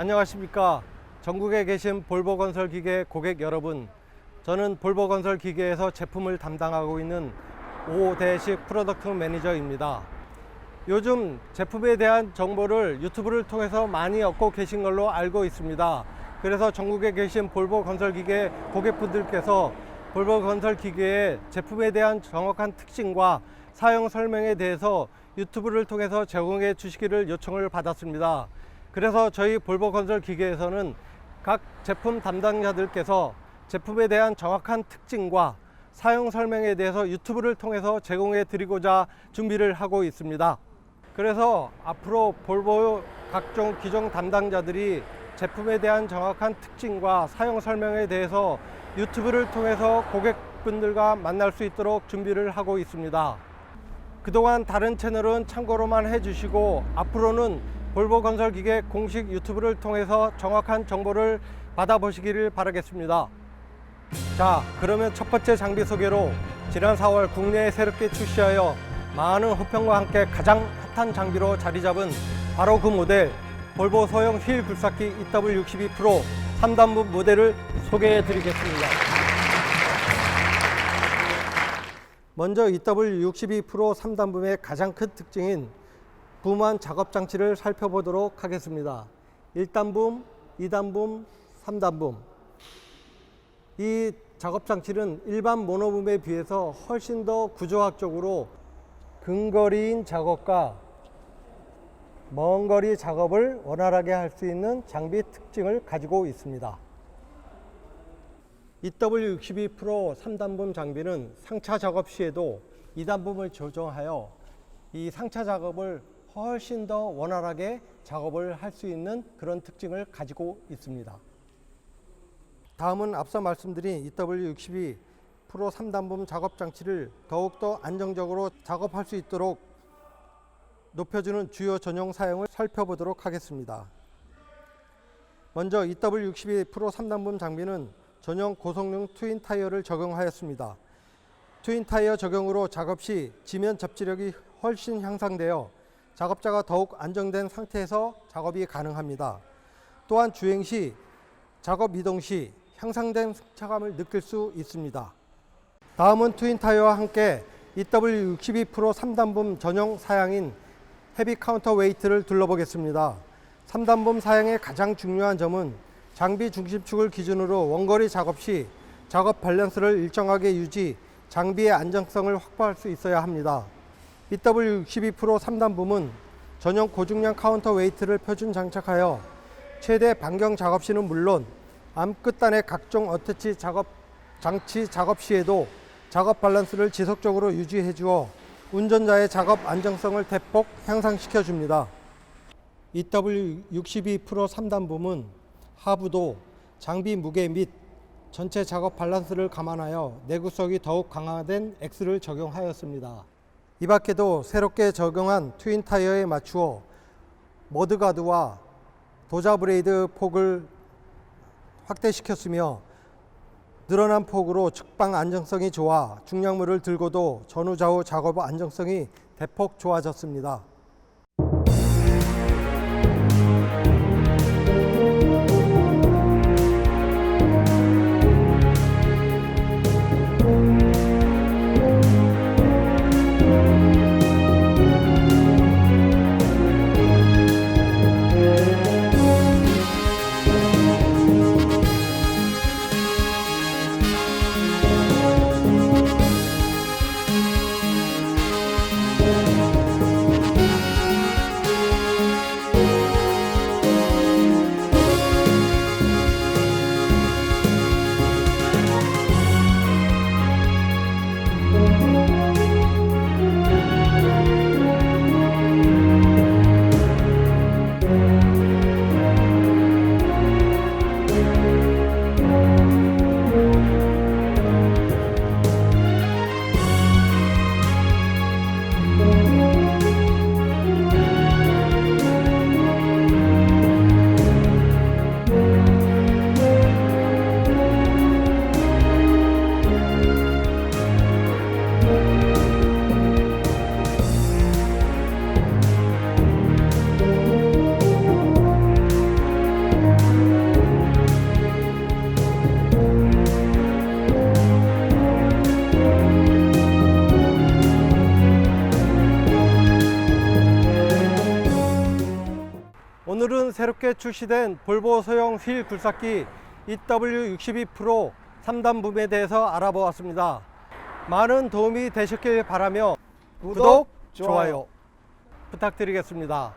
안녕하십니까. 전국에 계신 볼보건설 기계 고객 여러분. 저는 볼보건설 기계에서 제품을 담당하고 있는 오대식 프로덕트 매니저입니다. 요즘 제품에 대한 정보를 유튜브를 통해서 많이 얻고 계신 걸로 알고 있습니다. 그래서 전국에 계신 볼보 건설 기계 고객분들께서 볼보 건설 기계의 제품에 대한 정확한 특징과 사용 설명에 대해서 유튜브를 통해서 제공해 주시기를 요청을 받았습니다. 그래서 저희 볼보 건설 기계에서는 각 제품 담당자들께서 제품에 대한 정확한 특징과 사용 설명에 대해서 유튜브를 통해서 제공해 드리고자 준비를 하고 있습니다. 그래서 앞으로 볼보 각종 기종 담당자들이 제품에 대한 정확한 특징과 사용 설명에 대해서 유튜브를 통해서 고객분들과 만날 수 있도록 준비를 하고 있습니다. 그동안 다른 채널은 참고로만 해주시고 앞으로는 볼보 건설 기계 공식 유튜브를 통해서 정확한 정보를 받아보시기를 바라겠습니다. 자, 그러면 첫 번째 장비 소개로 지난 4월 국내에 새롭게 출시하여 많은 호평과 함께 가장 핫한 장비로 자리 잡은 바로 그 모델 볼보 소형 휠 굴삭기 EW62 프로 3단부 모델을 소개해 드리겠습니다. 먼저 EW62 프로 3단붐의 가장 큰 특징인 붐한 작업 장치를 살펴보도록 하겠습니다. 1단 붐, 2단 붐, 3단 붐. 이 작업 장치는 일반 모노붐에 비해서 훨씬 더 구조학적으로 근거리인 작업과 먼 거리 작업을 원활하게 할 수 있는 장비 특징을 가지고 있습니다. EW62 프로 3단붐 장비는 상차 작업 시에도 2단붐을 조정하여 이 상차 작업을 훨씬 더 원활하게 작업을 할 수 있는 그런 특징을 가지고 있습니다. 다음은 앞서 말씀드린 EW62 프로 3단붐 작업 장치를 더욱더 안정적으로 작업할 수 있도록 높여주는 주요 전용 사용을 살펴보도록 하겠습니다. 먼저 EW62 프로 3단붐 장비는 전용 고성능 트윈 타이어를 적용하였습니다. 트윈 타이어 적용으로 작업 시 지면 접지력이 훨씬 향상되어 작업자가 더욱 안정된 상태에서 작업이 가능합니다. 또한 주행 시 작업 이동 시 향상된 승차감을 느낄 수 있습니다. 다음은 트윈 타이어와 함께 EW62 프로 3단붐 전용 사양인 헤비 카운터 웨이트를 둘러보겠습니다. 3단붐 사양의 가장 중요한 점은 장비 중심축을 기준으로 원거리 작업 시 작업 밸런스를 일정하게 유지, 장비의 안정성을 확보할 수 있어야 합니다. EW62 프로 3단 붐은 전용 고중량 카운터 웨이트를 표준 장착하여 최대 반경 작업 시는 물론 암 끝단의 각종 어태치 작업 장치 작업 시에도 작업 밸런스를 지속적으로 유지해 주어 운전자의 작업 안정성을 대폭 향상시켜 줍니다. EW62 프로 3단 붐은 하부도 장비 무게 및 전체 작업 밸런스를 감안하여 내구성이 더욱 강화된 X를 적용하였습니다. 이 밖에도 새롭게 적용한 트윈 타이어에 맞추어 머드가드와 도자 브레이드 폭을 확대시켰으며 늘어난 폭으로 측방 안정성이 좋아 중량물을 들고도 전후 좌우 작업 안정성이 대폭 좋아졌습니다. 새롭게 출시된 볼보 소형 휠 굴삭기 EW62 프로 3단 붐에 대해서 알아보았습니다. 많은 도움이 되셨길 바라며 구독, 좋아요 부탁드리겠습니다.